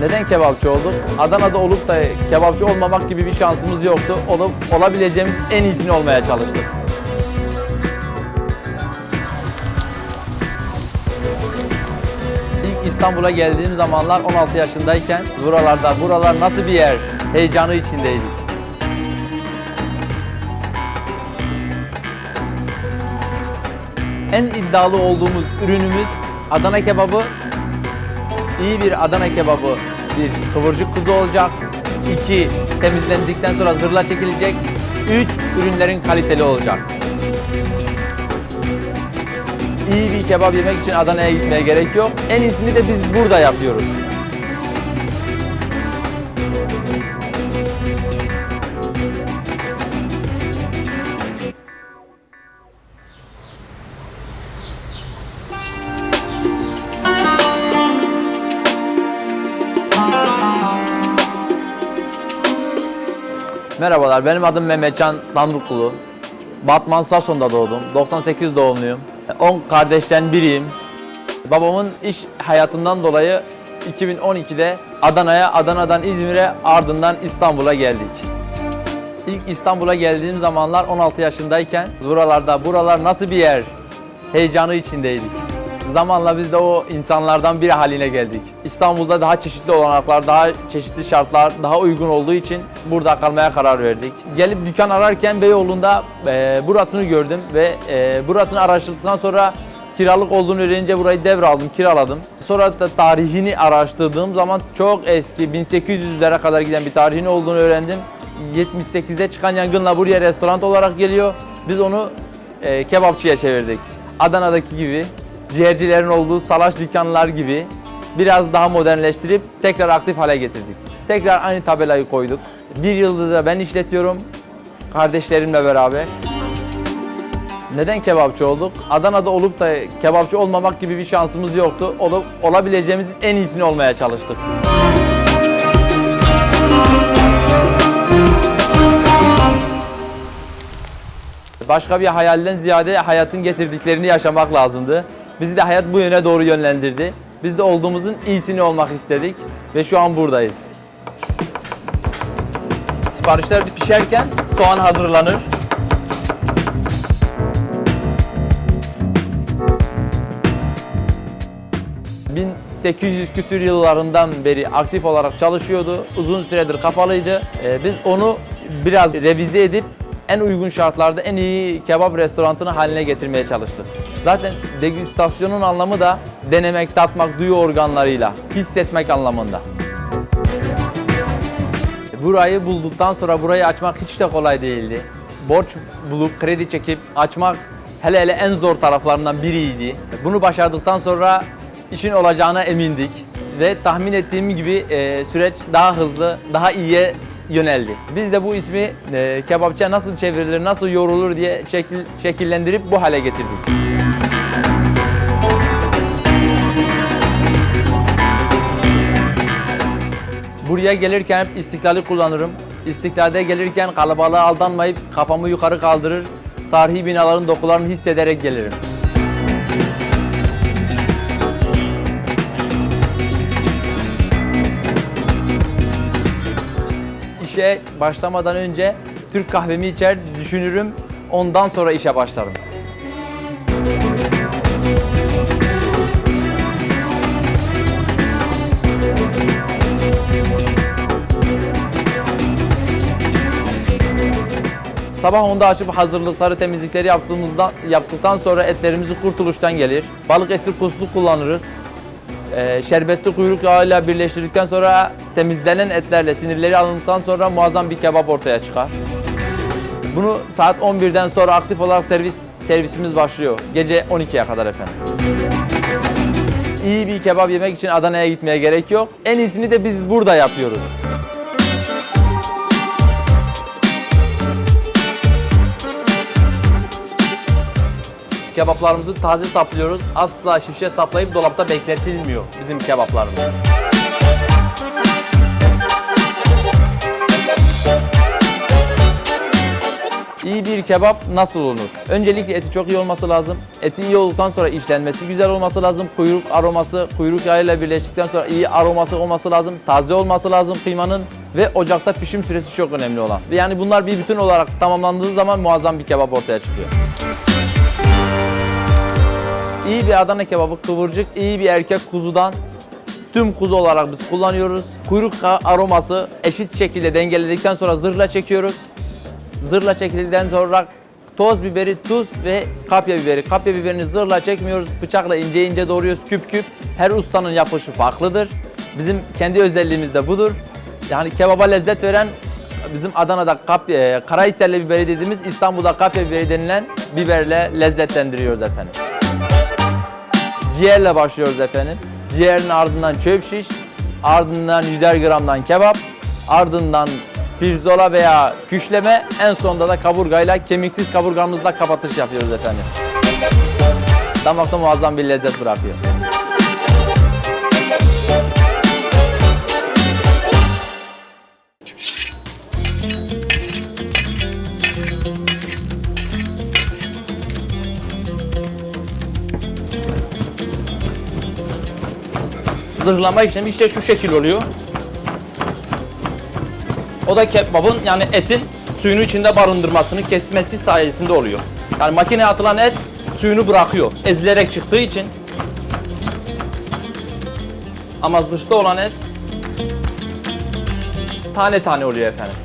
Neden kebapçı olduk? Adana'da olup da kebapçı olmamak gibi bir şansımız yoktu. Olup olabileceğimiz en iyisini olmaya çalıştık. İlk İstanbul'a geldiğim zamanlar 16 yaşındayken buralarda, buralar nasıl bir yer heyecanı içindeydik. En iddialı olduğumuz ürünümüz Adana kebabı. İyi bir Adana kebabı bir kıvırcık kuzu olacak. İki temizlendikten sonra zırla çekilecek. Üç ürünlerin kaliteli olacak. İyi bir kebap yemek için Adana'ya gitmeye gerek yok. En iyisini de biz burada yapıyoruz. Merhabalar, benim adım Mehmetcan Tanrıkulu. Batman Sason'da doğdum. 98 doğumluyum. 10 kardeşten biriyim. Babamın iş hayatından dolayı 2012'de Adana'ya, Adana'dan İzmir'e, ardından İstanbul'a geldik. İlk İstanbul'a geldiğim zamanlar 16 yaşındayken buralarda, buralar nasıl bir yer heyecanı içindeydik. Zamanla biz de o insanlardan biri haline geldik. İstanbul'da daha çeşitli olanaklar, daha çeşitli şartlar, daha uygun olduğu için burada kalmaya karar verdik. Gelip dükkan ararken Beyoğlu'nda e, burasını gördüm ve e, burasını araştırdıktan sonra kiralık olduğunu öğrenince burayı devraldım, kiraladım. Sonra da tarihini araştırdığım zaman çok eski, 1800'lere kadar giden bir tarihini olduğunu öğrendim. 78'de çıkan yangınla buraya restoran olarak geliyor. Biz onu e, kebapçıya çevirdik. Adana'daki gibi, ciğercilerin olduğu salaş dükkanlar gibi biraz daha modernleştirip tekrar aktif hale getirdik. Tekrar aynı tabelayı koyduk. Bir yıldır da ben işletiyorum kardeşlerimle beraber. Neden kebapçı olduk? Adana'da olup da kebapçı olmamak gibi bir şansımız yoktu. Olup olabileceğimiz en iyisini olmaya çalıştık. Başka bir hayalden ziyade hayatın getirdiklerini yaşamak lazımdı. Bizi de hayat bu yöne doğru yönlendirdi. Biz de olduğumuzun iyisini olmak istedik ve şu an buradayız. Siparişler pişerken soğan hazırlanır. 1800 küsür yıllarından beri aktif olarak çalışıyordu. Uzun süredir kapalıydı. Ee, biz onu biraz revize edip en uygun şartlarda en iyi kebap restoranını haline getirmeye çalıştık. Zaten degüstasyonun anlamı da denemek, tatmak, duyu organlarıyla, hissetmek anlamında. Burayı bulduktan sonra burayı açmak hiç de kolay değildi. Borç bulup kredi çekip açmak hele hele en zor taraflarından biriydi. Bunu başardıktan sonra işin olacağına emindik ve tahmin ettiğim gibi e, süreç daha hızlı, daha iyiye yöneldi. Biz de bu ismi e, kebapçıya nasıl çevrilir, nasıl yorulur diye şekil, şekillendirip bu hale getirdik. Buraya gelirken hep istiklali kullanırım. İstiklalde gelirken kalabalığa aldanmayıp kafamı yukarı kaldırır, tarihi binaların dokularını hissederek gelirim. İşe başlamadan önce Türk kahvemi içer, düşünürüm. Ondan sonra işe başlarım. Sabah onda açıp hazırlıkları, temizlikleri yaptığımızda yaptıktan sonra etlerimizi kurtuluştan gelir. Balık esir kuslu kullanırız. Ee, şerbetli kuyruk yağıyla birleştirdikten sonra temizlenen etlerle sinirleri alındıktan sonra muazzam bir kebap ortaya çıkar. Bunu saat 11'den sonra aktif olarak servis servisimiz başlıyor. Gece 12'ye kadar efendim. İyi bir kebap yemek için Adana'ya gitmeye gerek yok. En iyisini de biz burada yapıyoruz. Kebaplarımızı taze saplıyoruz. Asla şişe saplayıp dolapta bekletilmiyor bizim kebaplarımız. İyi bir kebap nasıl olunur? Öncelikle eti çok iyi olması lazım. Etin iyi olduktan sonra işlenmesi güzel olması lazım. Kuyruk aroması, kuyruk yağıyla birleştikten sonra iyi aroması olması lazım. Taze olması lazım kıymanın ve ocakta pişim süresi çok önemli olan. Yani bunlar bir bütün olarak tamamlandığı zaman muazzam bir kebap ortaya çıkıyor. İyi bir Adana kebabı kıvırcık, iyi bir erkek kuzudan tüm kuzu olarak biz kullanıyoruz. Kuyruk aroması eşit şekilde dengeledikten sonra zırhla çekiyoruz. Zırhla çekildikten sonra toz biberi, tuz ve kapya biberi. Kapya biberini zırhla çekmiyoruz. Bıçakla ince ince doğruyoruz küp küp. Her ustanın yapışı farklıdır. Bizim kendi özelliğimiz de budur. Yani kebaba lezzet veren bizim Adana'da kap, e, Karahisarlı biberi dediğimiz İstanbul'da kapya biberi denilen biberle lezzetlendiriyoruz efendim. Ciğerle başlıyoruz efendim. Ciğerin ardından çöp şiş, ardından 100'er gramdan kebap, ardından pirzola veya küşleme, en sonunda da kaburgayla kemiksiz kaburgamızla kapatış yapıyoruz efendim. Damakta muazzam bir lezzet bırakıyor. Zırhlama işlemi işte şu şekil oluyor. O da kebabın yani etin suyunu içinde barındırmasını kesmesi sayesinde oluyor. Yani makineye atılan et suyunu bırakıyor. Ezilerek çıktığı için. Ama zırhta olan et tane tane oluyor efendim.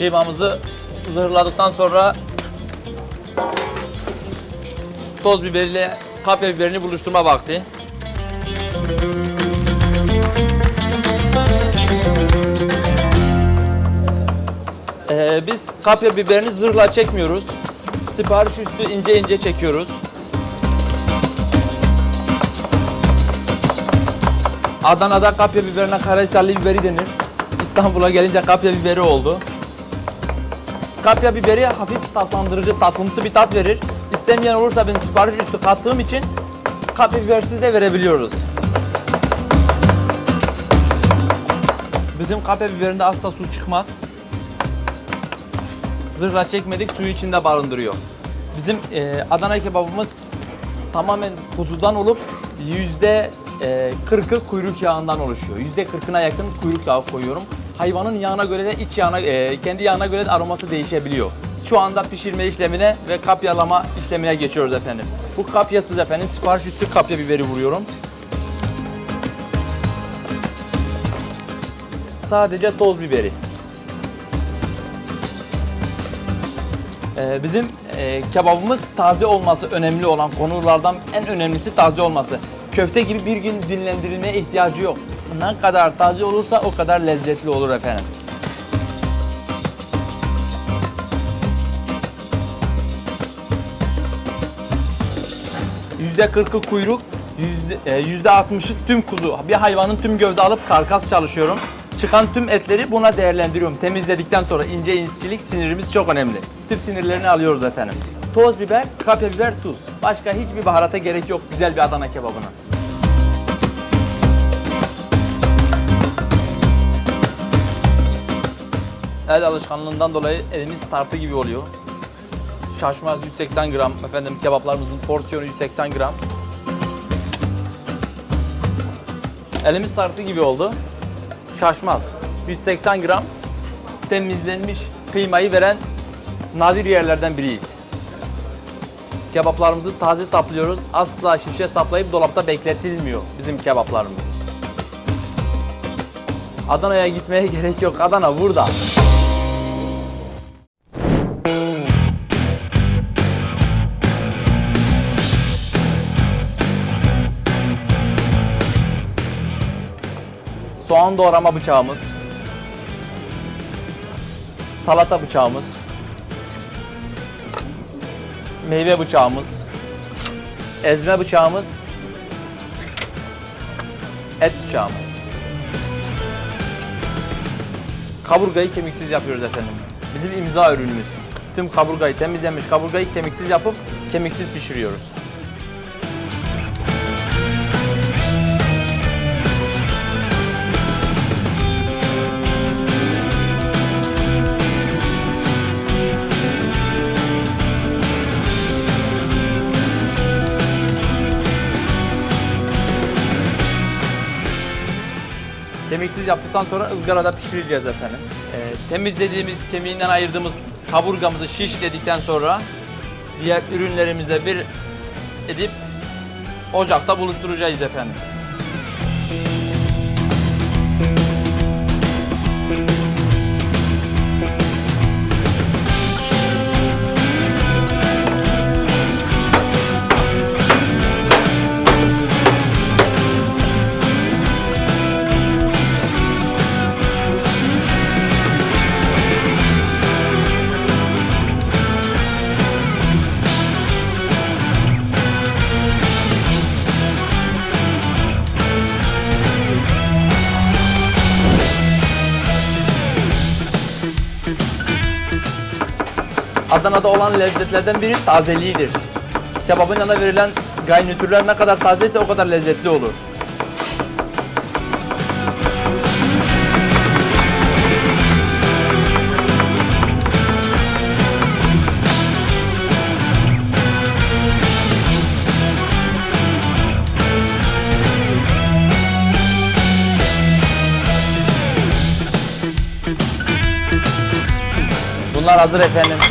Kıymamızı zırhladıktan sonra toz biberiyle kapya biberini buluşturma vakti. Ee, biz kapya biberini zırhla çekmiyoruz. Sipariş üstü ince ince çekiyoruz. Adana'da kapya biberine Karahisarlı biberi denir. İstanbul'a gelince kapya biberi oldu. Kapya biberi hafif tatlandırıcı, tatlımsı bir tat verir. İstemeyen olursa ben sipariş üstü kattığım için kapya bibersiz de verebiliyoruz. Bizim kapya biberinde asla su çıkmaz. Zırhla çekmedik, suyu içinde barındırıyor. Bizim e, Adana kebabımız tamamen kuzudan olup yüzde e, 40'ı kuyruk yağından oluşuyor. Yüzde 40'ına yakın kuyruk yağı koyuyorum. Hayvanın yağına göre de iç yağına, e, kendi yağına göre de aroması değişebiliyor. Şu anda pişirme işlemine ve kapyalama işlemine geçiyoruz efendim. Bu kapyasız efendim, sipariş üstü kapya biberi vuruyorum. Sadece toz biberi. Ee, bizim e, kebabımız taze olması önemli olan konulardan en önemlisi taze olması. Köfte gibi bir gün dinlendirilmeye ihtiyacı yok. Ne kadar taze olursa o kadar lezzetli olur efendim. %40'ı kuyruk, yüzde- e, %60'ı tüm kuzu. Bir hayvanın tüm gövde alıp karkas çalışıyorum. Çıkan tüm etleri buna değerlendiriyorum. Temizledikten sonra ince inçilik sinirimiz çok önemli. Tüp sinirlerini alıyoruz efendim. Toz biber, kapya biber, tuz. Başka hiçbir baharata gerek yok güzel bir Adana kebabına. El alışkanlığından dolayı elimiz tartı gibi oluyor. Şaşmaz 180 gram. Efendim kebaplarımızın porsiyonu 180 gram. Elimiz tartı gibi oldu. Şaşmaz. 180 gram temizlenmiş kıymayı veren nadir yerlerden biriyiz. Kebaplarımızı taze saplıyoruz. Asla şişe saplayıp dolapta bekletilmiyor bizim kebaplarımız. Adana'ya gitmeye gerek yok. Adana burada. Soğan doğrama bıçağımız. Salata bıçağımız. Meyve bıçağımız. Ezme bıçağımız. Et bıçağımız. Kaburgayı kemiksiz yapıyoruz efendim. bizim imza ürünümüz. Tüm kaburgayı temizlenmiş kaburgayı kemiksiz yapıp kemiksiz pişiriyoruz. Kemiksiz yaptıktan sonra ızgarada pişireceğiz efendim. Ee, temizlediğimiz, kemiğinden ayırdığımız kaburgamızı şişledikten sonra diğer ürünlerimizle bir edip ocakta buluşturacağız efendim. Adana'da olan lezzetlerden biri tazeliğidir. Kebabın yanına verilen garnitürler ne kadar tazeyse o kadar lezzetli olur. Bunlar hazır efendim.